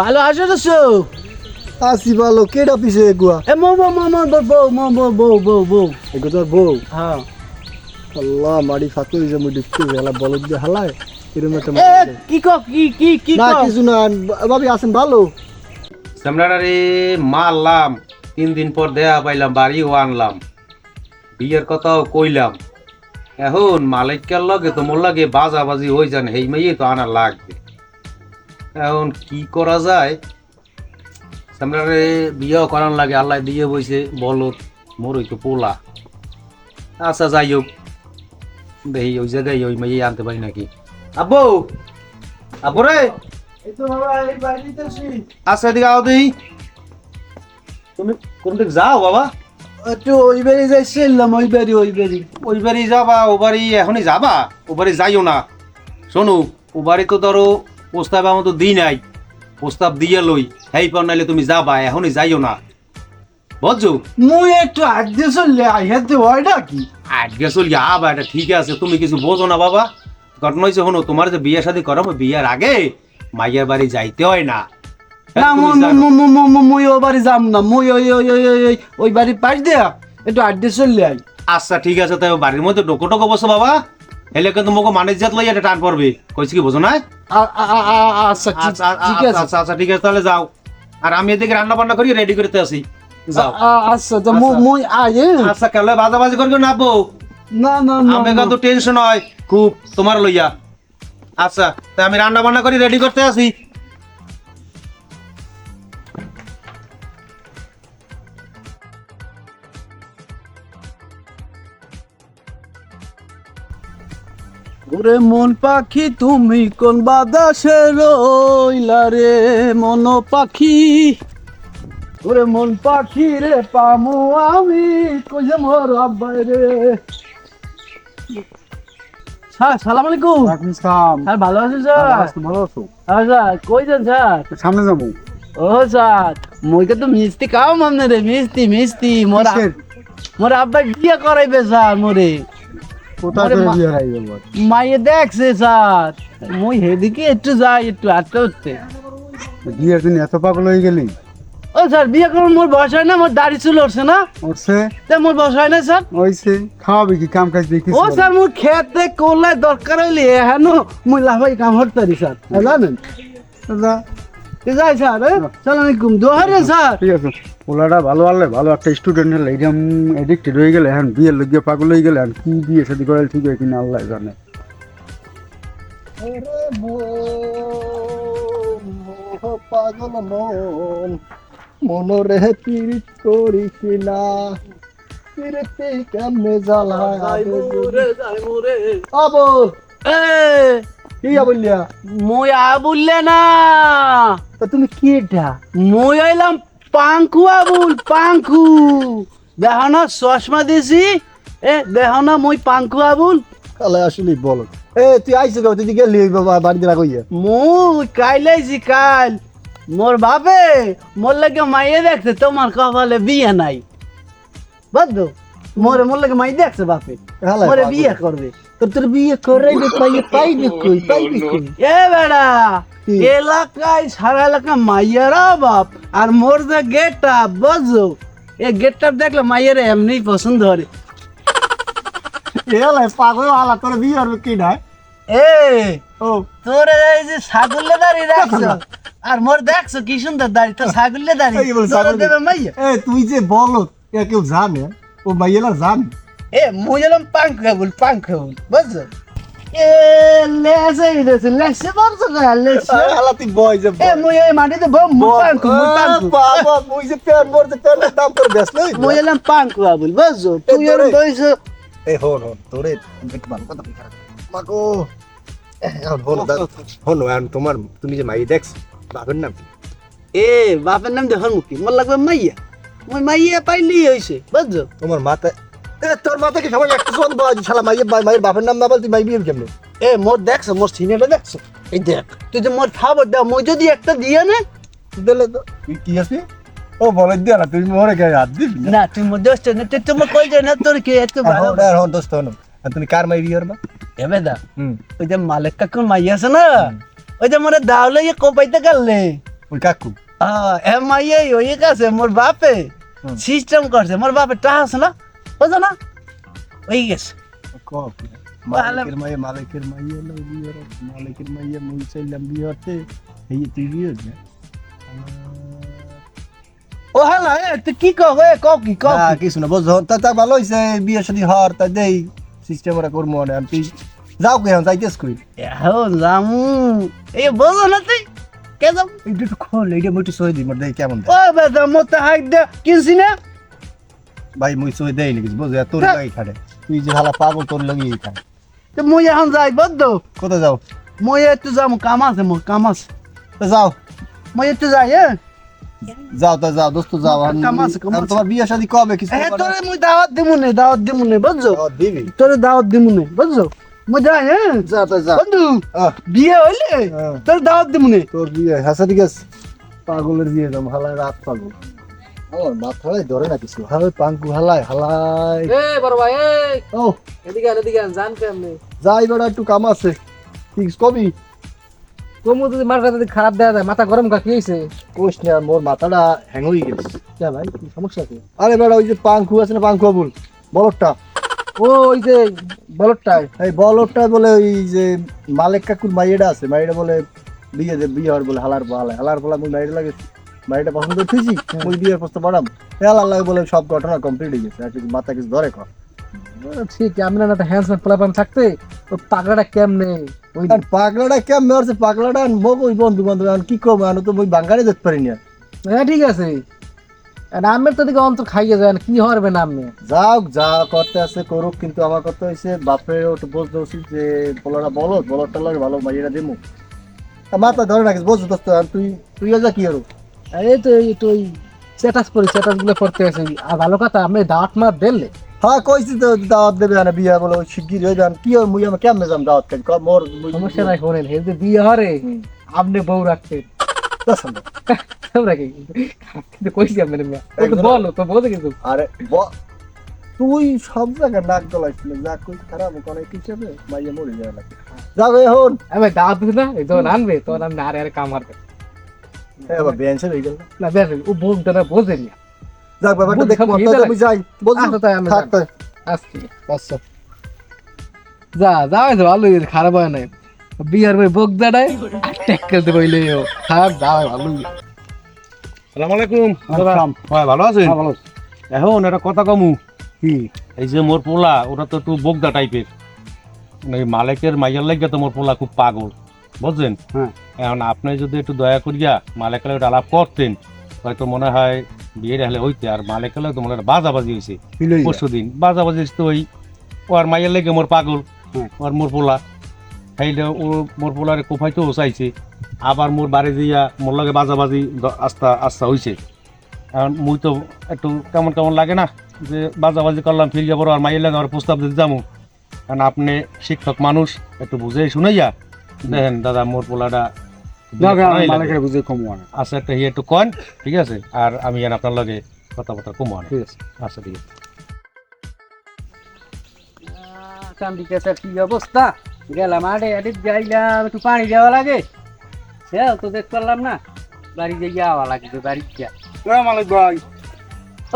ভালো আছো তো সো আসি ভালো কেডা পিছে এগুয়া এ মো মো মো মো বউ মো মো বউ বউ বউ। এগো তোর বউ? হ্যাঁ। আল্লাহ মারি ফাতু যে মুই দেখতে গেলা বলদ দিয়ে হালায়। এরকম একটা এ কি কো কি কি কি না কো কিছু না ভাবি আছেন ভালো? সামরারে মারলাম তিন দিন পর দেয়া পাইলাম বাড়িও আনলাম। বিয়ের কথাও কইলাম। এখন মালিকের লগে তোমার লাগে বাজাবাজি হয়ে যান হেই মেয়ে তো আনা লাগবে। এখন কি করা যায়? সামরারে বিয়েও করার লাগে আল্লাহ দিয়ে বইছে বলো মোর ওই তো পোলা। আচ্ছা যাই হোক দেখি ওই জায়গায় ওই মেয়ে আনতে পারি নাকি? আব্বু! আব্বু রে! আচ্ছা এদিকে আও দিই তুমি কোন দিক যাও বাবা? একটু ওই বাড়ি যাইছিলাম ওই বাড়ি ওই বাড়ি। ওই বাড়ি যাবা ও বাড়ি এখনই যাবা? ও বাড়ি যাইও না। শোনো ও বাড়ি তো ধরো প্রস্তাব আমার তো দিই নাই। প্রস্তাব দিয়ে লই হেই পর নাইলে তুমি যাবা এখনই যাইও না। বুঝছ মুই একটু আগে চললে আইহাতে ওইটা কি আজকে চলি আবা এটা ঠিক আছে তুমি কিছু বোঝো না বাবা। ঘটনা হয়েছে শোনো তোমার যে বিয়ে শাদী করাবো বিয়ের আগে মাইয়ার বাড়ি যাইতে হয় না। না তুমি মুই ও বাড়ি যাম না মুই ওই ওই ওই ওই ওই ওই বাড়ি পাশ দেয়া একটু আড্ডে চললে আই। আচ্ছা ঠিক আছে তাই বাড়ির মধ্যে ডোকো টোকো বসো বাবা। এলে কিন্তু মোকে মানের জাত লই এটা টান পড়বে। কইছি কি বোঝো না? আচ্ছা ঠিক- আচ্ছা ঠিক আচ্ছা, আছে। আচ্ছা আচ্ছা ঠিক আছে তাহলে যাও। আর আমি এদিকে রান্না বান্না করি রেডি করতে আসি। যাও। আচ্ছা তো মুই- আচ্ছা। মুই আচ্ছা কেলে বাজাবাজি করবে না বউ? না না না আমি না। কিন্তু টেনশন হয় খুব তোমার লইয়া। আচ্ছা তা আমি রান্না বান্না করি রেডি করতে আসি। ওরে মন পাখি তুমি কোন বাদাসে রইলা রে মন পাখি? ওরে মন পাখি রে পামু আমি কইছে মোর আব্বাই রে। স্যার সালাম আলাইকুম। স্যার ভালো আছেন স্যার? ভালো আছো হ্যাঁ স্যার কই যান স্যার? সামনে যাব। ও স্যার মুইকে তো মিষ্টি খাও মামনে রে মিষ্টি মিষ্টি মোর মোর আব্বাই বিয়ে করাইবে স্যার মোরে। কোথায় করে বিয়ে হারাইবে বল মাইয়ে দেখছে স্যার মুই হেদিকে একটু যাই একটু আটকে উঠতে। বিয়ের দিন এত পাগল হয়ে গেলি? ও স্যার বিয়ে করুন মোর বয়স হয় না মোর দাড়ি চুল উঠছে না। উঠছে তা মোর বয়স হয় না স্যার। ওইছে খাওয়াবি কি কাম কাজ দেখিস ও স্যার মোর খেতে কোলায় দরকার হইলে হেন মুই লাভাই কাম হরতারি স্যার। হ্যাঁ, জানেন? এ যাই স্যার সালাম আলাইকুম দোহারে স্যার। ঠিক আছে। পোলাটা ভালো আনলে ভালো। একটা স্টুডেন্ট হলে এরকম এডিক্টেড হয়ে গেলে এখন বিয়ের লোক পাগল হয়ে গেলে এখন কি বিয়ে শাদি করালে ঠিক হয় কিনা আল্লাহ জানে। পাগল মন মনরে পীড়িত করিস না পীড়িতে কেমনে জ্বালায় আবো এ কি বললিয়া মই আ বললে না। তা তুমি কি এটা? মই আইলাম পাঙ্কু আবুল পাঙ্কু। দেখো না চশমা দিছি। এ দেখো না মই পাঙ্কু আবুল। কালে আসলে বলো। এ তুই আইসে গাও তুই গেলি বাড়িতে রাখ ইয়া মুই কাইলাইছি কাল। মোর বাপে মোর লাগে মাইয়ে দেখছে তোমার কপালে বিয়ে নাই। বুঝলো মোরে মোর লাগে মাই দেখছে বাপে। মোরে। বিয়ে করবে। তোর বিয়ে করাইবে পাইয়ে পাইবে কই পাইবে কই। এ বেড়া? এলাকায় সারা এলাকা মাইয়ারা বাপ আর মোর যে গেট আপ বুঝছ? এ গেট আপ দেখলে মাইয়ারা এমনি পছন্দ করে এলাই পাগল হালা তোর বিয়ে হবে কি না? এ ও। তোর এই যে ছাগলে দাঁড়িয়ে রাখছো আর মোর দেখছ কি সুন্দর দাড়ি তো ছাগলে দাঁড়িয়ে এই বল ছাগল দেবে মাইয়া? এ তুই যে বলো এ কেউ জানে? ও মাইয়েলা জানে? এ মুই এলাম পাঙ্ক বল পাঙ্ক বুঝছ? এই মাটিতে পাঙ্ক বুঝছ? তুই হন হন তোরে একটু ভালো কথা বলি এখন হন হন এখন তোমার তুমি যে মাই দেখছ বাবার নাম কি? এ বাপের নাম দেখুন মুখি মোর লাগবে মাইয়া। মুই মাইয়া পাইলি হইছে বুঝছ? তোমার মাথায় এ তোর মাথা কি সবাই একটা সন বাজ শালা মাইয়ের মাইয়ের বাপের নাম না বল তুই মাই বিয়ে কেমনে? এ মোর দেখছ মোর সিনেটা দেখছ? এই দেখ তুই যে মোর খাবার দাও মই যদি একটা দিয়ে নে দিলে তো কি ও বলে দিয়া না তুই মোরে গায়ে হাত দিবি না? তুই মোর দোস্ত না তুই তোমার কই যায় না তোর কি এত ভালো দোস্ত হন তুমি কার মাই বিয়ে করবা এবে দা ওই যে মালিক কাকুর মাই আছে না? ওই যে মোরে দাও লইয়ে কোপাইতে গেলে। ওই কাকু? এম আই এই হয়ে গেছে মোর বাপে। সিস্টেম করছে মোর বাপে টাকা আছে না? বুঝো না? হয়ে গেছে। মালিকের মাইয়া মালিকের মাইয়া না মালিকের মাইয়া মুই চাইলাম বিয়ে হতে এই তুই বিয়ে হচ্ছে ও হ্যালো এ তুই কি কও? এ কও কি কও না? কিছু না বুঝছ? তা তা ভালো হইছে বিয়ে শাদী হর তা দেই সিস্টেম ওরা করব না আর তুই যাও কে এখন যাইতেস কই? এখন জামু এই বুঝো না তুই কে যাম একটু খোল এইটা একটু সই দিই মোর দেই কেমন ও বেদা মতে হাইট দে কিনছি না? ভাই মুই সই দেই নাকি বুঝছ তোর হ্যাঁ। লাগি খাড়ে তুই যে হালা পাগল তোর লাগি খায় তো মুই এখন যাই বদ্ধ। কোথায় যাও? মুই একটু যাম কাম আছে মোর কাম আছে। তা যাও। মুই একটু যাই হ্যাঁ? যাও তা যাও দোস্ত যাও। আর কাম আছে, কাম আর আছে। তোমার বিয়ে শাদী কবে? কিছু হ্যাঁ তোরে মুই দাওয়াত দিমু নে দাওয়াত দিমু নে বুঝছ? দিবি? তোরে দাওয়াত দিমু নে বুঝছ? মুই যাই হ্যাঁ? যা তা যা। বন্ধু বিয়ে হইলে হ্যাঁ। তোর দাওয়াত দিমু নে। তোর বিয়ে হাসা ঠিক আছে পাগলের বিয়ে দাম হালায় রাত পাগল। আমার মাথায় ধরে না কিছু। হালাই পাঙ্কু হালায় হালায় এ বড় ভাই এই। ও। এদিকে আন এদিকে আন জান কেমনে? যাই বেড়া একটু কাম আছে। ঠিক কবি? কমু যদি মাথা যদি খারাপ দেয়া যায় মাথা গরম কা কি হইছে? কোষ না মোর মাথাটা হ্যাং হয়ে গেছে। কে ভাই কি সমস্যা কি আরে বেড়া ওই যে পাঙ্কু আছে না পাঙ্কু আবুল? বলরটা ও ওই যে বলটাই এই বলরটা বলে ওই যে মালিক কাকুর মাইয়েটা আছে মাইয়েটা বলে বিয়ে বিয়ে হওয়ার বলে হালার বলে হালার বলে আমি মাইয়েটা লাগে মাইয়েটা পছন্দ করতেছি ওই বিয়ের প্রস্তাব পাঠাম হালার লাগে বলে সব ঘটনা কমপ্লিট হয়ে গেছে আর মাথা কিছু ধরে কর। ঠিক আমি না একটা হ্যান্ডসাম পোলাপান থাকতে ও পাগড়াটা কেমনে? ওই পাগলাটা কেমন পাগলাটা মগ ওই বন্ধু বান্ধব কি কম আমি তো ওই বাঙ্গারে যেতে পারি না। হ্যাঁ ঠিক আছে। আর আমের তো দিকে অন্তর খাইয়ে যায় কি হরবে না আমি যাও যা করতে আছে করুক কিন্তু আমার কথা হয়েছে বাপের একটু বলতে উচিত যে বলাটা বলো লাগে ভালো মাইয়েরা আর মাথা ধরে রাখিস বুঝছ দোস্ত আর তুই তুইও যা কি হরু এই তো এই তো ওই স্ট্যাটাস করি স্ট্যাটাসগুলো পড়তে আছে। আর ভালো কথা আমি দাঁত মার দিলে হ্যাঁ কইছি তো দাওয়াত দেবে না বিয়া বলে শিগগির হয়ে যান কি হয় মুই আমার কেমনে যাম দাওয়াত খাই ক- মোর সমস্যা নাই শোনেন হে যে বিয়ে হরে আপনি বউ রাখতেন দশ না। তোমরা কি কিন্তু কইছি আপনার মেয়ে তো বলো তো বোঝে কিন্তু। আরে ব- তুই সব জায়গায় নাক গলাইছিল যা কই খারাপ কোন হিসাবে মাইয়া মরে যায় লাগে যাবে এখন। আমি দাঁত না এই যখন আনবে তখন আমি আরে আরে কাম হারবে হ্যাঁ বাবা হয়ে গেল না বেশ ও বোঝতে না বোঝে যাক ব্যাপারটা দেখো সব তাহলে হিদা আমি যাই। বুঝলি আচ্ছা তাই আমি থাক আসছি আচ্ছা যা যা হয়েছে ভালো হয়েছে খারাপ হয় নাই। বিয়ার ভাই বোক দাঁড়ায় খারাপ যা হয় ভালো সালাম আলাইকুম আসসালাম। ভালো আছেন? হ্যাঁ, ভালো এখন একটা কথা কমু। কি? এই যে মোর পোলা ওটা তো একটু বোগদা টাইপের মালিকের মাইয়ার লাগে তো মোর পোলা খুব পাগল। বুঝছেন হ্যাঁ। এখন আপনি যদি একটু দয়া করিয়া একটু আলাপ করতেন হয়তো মনে হয় বিয়ে হলে হইতে আর মালিকের তো মনে হয় বাজাবাজি হয়েছে পরশু দিন বাজাবাজি তো ওই ও আর মাইয়ার লেগে মোর পাগল হুম। আর মোর পোলা। সেইটা ও মোর পোলারে কোফাইতে চাইছে। আবার মোর বাড়ি দিয়া মোর লগে বাজাবাজি আস্তা আস্তা হয়েছে এখন মুই তো একটু কেমন কেমন লাগে না যে বাজাবাজি করলাম ফিরে যাব আর মাইয়ের লাগে আর প্রস্তাব দিতে যাব। কারণ আপনি শিক্ষক মানুষ একটু বুঝে শুনাইয়া দেখেন দাদা মোর পোলাটা কমু আচ্ছা একটা ইয়ে একটু কন ঠিক আছে? আর আমি এন আপনার লগে কথাবার্তা কমো আনে ঠিক আছে। আচ্ছা ঠিক আছে। চান্দিকে স্যার কি অবস্থা? গেলাম আড়ে আড়ে যাইলাম একটু পানি দেওয়া লাগে। হ্যাঁ তো দেখতে পারলাম না। বাড়ি যে যাওয়া লাগবে বাড়ি যা মালিক ভাই।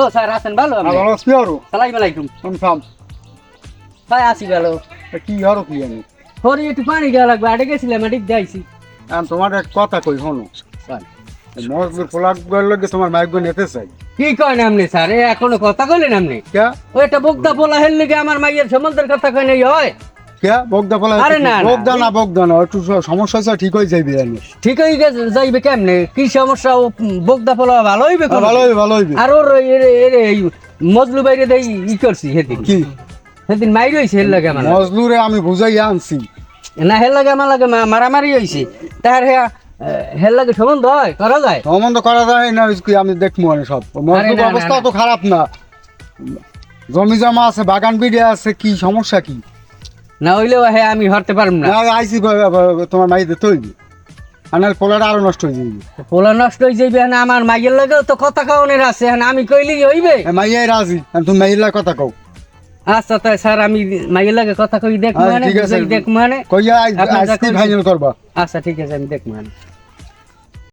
ও স্যার আছেন ভালো আপনি? ভালো আছি আরও। সালাম আলাইকুম। কনফার্ম ভাই আসি গেল কি আরও কি জানি হরি একটু পানি দেওয়া লাগবে আড়ে গেছিলাম আড়ে যাইছি তোমার এক কথা কই শোনো। মজদুর পোলাক লাগে তোমার মাইক বোন নিতে চাই। কি কয় আপনি স্যার? এ এখনও কথা কইলেন আপনি কে? ও একটা বক্তা বলা হেল লেগে আমার মাইয়ের সম্বন্ধের কথা কয় নাই হয়? কে? বগদা পোলা আরে না। বগদা না বগদা না একটু সমস্যা আছে ঠিক হয়ে যাইবে জানিস ঠিক গেছে যাইবে কেমনে? কি সমস্যা? ও বক্তা বলা ভালো হইবে হ্যাঁ, ভালো হইবে ভালো হইবে। আর ওর এরে এরে এই মজলু বাইরে দেই ই করছি সেদিন। কি? সেদিন মাইর হইছে হেল লাগে আমার। মজলুরে আমি বুঝাই আনছি। না হেল লাগে আমার লাগে মারামারি হইছে। তার হে হেল লাগে সম্বন্ধ হয় করা যায়? সম্বন্ধ করা যায় না কি আমি দেখব সব। অবস্থা। তো খারাপ না। জমি জমা আছে বাগান বিড়ে আছে কি সমস্যা কি? না হইলেও হে আমি হরতে পারব না। আইসি তোমার মাইতে তৈরি নাহলে পোলাটা আরও নষ্ট হয়ে যাবে পোলা নষ্ট হয়ে যাইবে না আমার মাইয়ের লাগেও তো কথা কাউনের আছে হ্যাঁ আমি কইলি হইবে? মাইয়াই রাজি তুমি মাইলার কথা কও। আচ্ছা তাই স্যার আমি মাইয়ের লাগে কথা কই দেখ হ্যাঁ, মানে। দেখ মানে। কইয়া আজ আজকে ফাইনাল করবা। আচ্ছা ঠিক আছে আমি দেখ মানে।